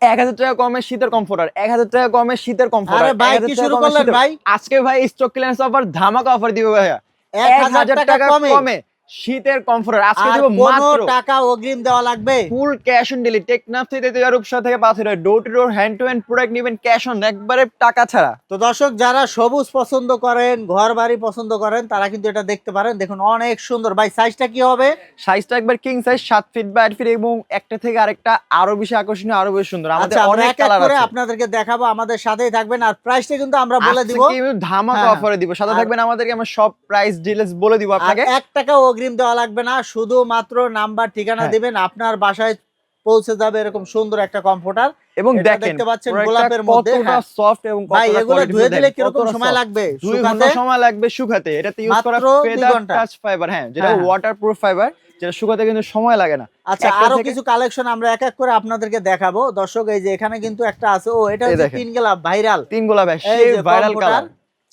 এক হাজার টাকা কমে শীতের কমফোর্টার এক হাজার টাকা কমে শীতের কমফোর্টার আরে ভাই, কি শুরু করলেন ভাই? আজকে ভাই স্টক ক্লিয়ারেন্স অফার ধামাকা অফার দিবে ভাইয়া। এক হাজার টাকা কমে। শীতের কমফোর্টার আজকে দেবো মাত্র টাকা অগ্রিম দেওয়া লাগবে? Full cash on delivery Teknaf থেকে তেতুলিয়া রূপসা থেকে পাথরে door to door hand to hand product নেবেন ক্যাশ অন একবারে টাকা ছাড়া। তো দর্শক যারা সবুজ পছন্দ করেন ঘর বাড়ি পছন্দ করেন তারা কিন্তু এটা দেখতে পারেন। দেখুন অনেক সুন্দর। ভাই সাইজটা কি হবে? সাইজটা একবার কিং সাইজ সাত ফিট বা আট ফিট এবং একটা থেকে আরেকটা আরও বেশি আকর্ষণীয় আরও বেশি সুন্দর। আমাদের আচ্ছা অনেক কালার আছে। আপনাদেরকে দেখাবো আমাদের সাথেই থাকবেন। আর প্রাইসটা কিন্তু আমরা বলে আজকে দিব। ধামাকা হ্যাঁ। অফারে দিব। সাথে থাকবেন আমাদেরকে আমরা সব প্রাইস ডিটেইলস বলে দিব আপনাকে। এক টাকা অগ্রিম দেওয়া লাগবে না শুধুমাত্র নাম্বার ঠিকানা হ্যাঁ। দিবেন আপনার বাসায় পৌঁছে যাবে এরকম সুন্দর একটা কম্পিউটার এবং দেখেন দেখতে পাচ্ছেন গোলাপের মধ্যে, কতটা হ্যাঁ। সফট এবং ভাই এগুলো ধুয়ে দিলে দেখেন, কীরকম সময় লাগবে? শুকাতে? সময় লাগবে শুকাতে। এটাতে ইউজ করা ফেদার টাচ ফাইবার হ্যাঁ যেটা হ্যাঁ, হ্যাঁ। ওয়াটারপ্রুফ ফাইবার যেটা শুকাতে কিন্তু সময় লাগে না। আচ্ছা আরও কিছু কালেকশন আমরা এক এক করে আপনাদেরকে দেখাবো। দর্শক এই যে এখানে কিন্তু একটা আছে। ও এটা হচ্ছে তিন গেলা ভাইরাল তিন গোলাপ এই সেই viral colour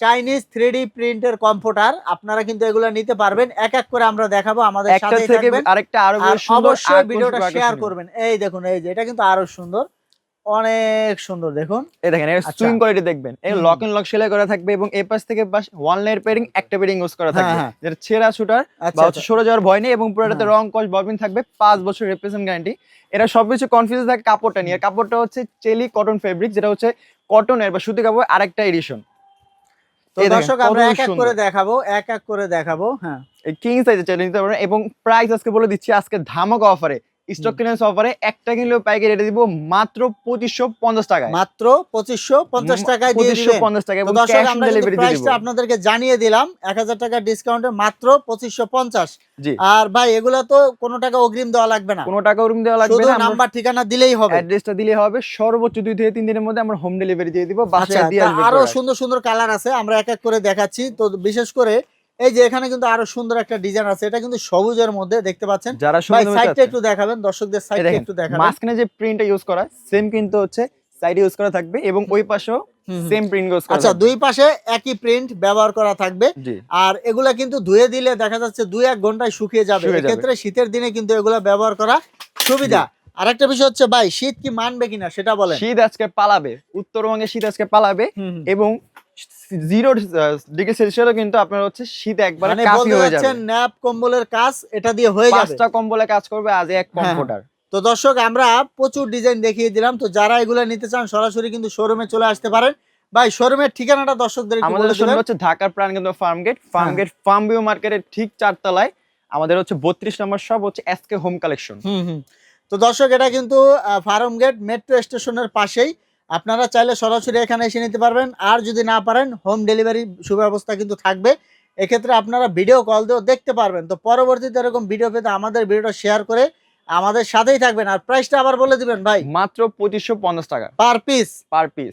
Chinese three D প্রিন্টের কম্পিউটার আপনারা কিন্তু এগুলো নিতে পারবেন। এক এক করে আমরা দেখাবো আমাদের থাকবেন। আরেকটা আরও সুন্দর অবশ্যই ভিডিওটা শেয়ার করবেন। এই দেখুন এই যে এটা কিন্তু আরও সুন্দর। অনেক সুন্দর দেখুন। এই দেখেন এর আচ্ছা। সুইং কোয়ালিটি দেখবেন। এর লক এন্ড লক সেলাই করা থাকবে এবং এই পাশ থেকে পাশ ওয়ান লাইন পেয়ারিং একটা পেয়ারিং ইউজ করা থাকবে। হ্যাঁ, যেটা ছেঁড়া শুটার বা আচ্ছা হচ্ছে সরে যাওয়ার ভয় নেই এবং পুরোটাতে হ্যাঁ। রং কস ববিন থাকবে পাঁচ বছর রিপ্লেসমেন্ট গ্যারান্টি এটা সবকিছু কনফিউজ থাকে কাপড়টা নিয়ে। কাপড়টা হচ্ছে চেলি কটন ফেব্রিক যেটা হচ্ছে কটনের বা সুতি কাপড় আরেকটা এডিশন তো দর্শক আমরা এক এক করে দেখাবো এক এক করে দেখাবো হ্যাঁ। এই কিং সাইজে চাইলে নিতে পারবেন এবং প্রাইস আজকে বলে দিচ্ছি আজকে ধামাকা অফারে স্টক ক্লিয়ারেন্স অফারে একটা কিনলেও পাইকারি রেটে দিব মাত্র পঁচিশশো পঞ্চাশ টাকায়। মাত্র পঁচিশশো পঞ্চাশ টাকায় পঁচিশশো পঞ্চাশ টাকা এবং ক্যাশ অন ডেলিভারি আপনাদেরকে জানিয়ে দিলাম এক হাজার টাকা ডিসকাউন্টে মাত্র পঁচিশশো পঞ্চাশ। আর ভাই এগুলো তো কোনো টাকা অগ্রিম দেওয়া লাগবে না। কোনো টাকা অগ্রিম দেওয়া লাগবে না নাম্বার ঠিকানা দিলেই হবে। অ্যাড্রেসটা দিলে হবে সর্বোচ্চ দুই থেকে তিন দিনের মধ্যে আমরা হোম ডেলিভারি দিয়ে দিব আচ্ছা বাসায় দিয়ে আসবে আরও সুন্দর সুন্দর কালার আছে আমরা এক এক করে দেখাচ্ছি। তো বিশেষ করে এই যে এখানে কিন্তু আরও সুন্দর একটা ডিজাইন আছে এটা কিন্তু সবুজের মধ্যে দেখতে পাচ্ছেন। যারা সাইডটা একটু দেখাবেন দর্শকদের সাইডটা একটু দেখাবেন। মাঝখানে যে প্রিন্টটা ইউজ করা সেম কিন্তু হচ্ছে সাইডে ইউজ করা থাকবে এবং ওই পাশেও। সেম প্রিন্ট ইউজ করা আচ্ছা দুই পাশে একই প্রিন্ট ব্যবহার করা থাকবে। আর এগুলা কিন্তু ধুয়ে দিলে দেখা যাচ্ছে দুই এক ঘন্টায় শুকিয়ে যাবে। এক্ষেত্রে শীতের দিনে কিন্তু এগুলা ব্যবহার করা সুবিধা। আরেকটা বিষয় হচ্ছে ভাই শীত কি মানবে কিনা সেটা বলেন। শীত আজকে পালাবে উত্তরবঙ্গে শীত আজকে পালাবে। এবং জিরো ডিগ্রি সেলসিয়াসও কিন্তু আপনার হচ্ছে শীত একবারে মানে কাফি হয়ে যাবে। ন্যাপ কম্বলের কাজ এটা দিয়ে হয়ে যাবে? পাঁচটা কম্বলে কাজ করবে আজ এক হ্যাঁ। কম্পিউটার তো দর্শক আমরা প্রচুর ডিজাইন দেখিয়ে দিলাম। তো যারা এগুলো নিতে চান সরাসরি কিন্তু শোরুমে চলে আসতে পারেন। ভাই শোরুমের ঠিকানাটা দর্শকদের আমাদের শোরুম হচ্ছে ঢাকার প্রাণকেন্দ্র farm gate farm gate farm view মার্কেটের ঠিক চারতলায় আমাদের হচ্ছে বত্রিশ নম্বর সব হচ্ছে এসকে হোম কালেকশন হুম হুম। তো দর্শক এটা কিন্তু ফার্ম গেট মেট্রো স্টেশনের পাশেই। আপনারা চাইলে সরাসরি এখানে এসে নিতে পারবেন। আর যদি না পারেন হোম ডেলিভারি সুব্যবস্থা কিন্তু থাকবে। এক্ষেত্রে আপনারা ভিডিও কল দিয়েও দেখতে পারবেন। তো পরবর্তীতে এরকম ভিডিও পেতে আমাদের ভিডিওটা শেয়ার করে আমাদের সাথেই থাকবেন। আর প্রাইসটা আবার বলে দিবেন ভাই। মাত্র পঁচিশশো পঞ্চাশ টাকা। Per piece per piece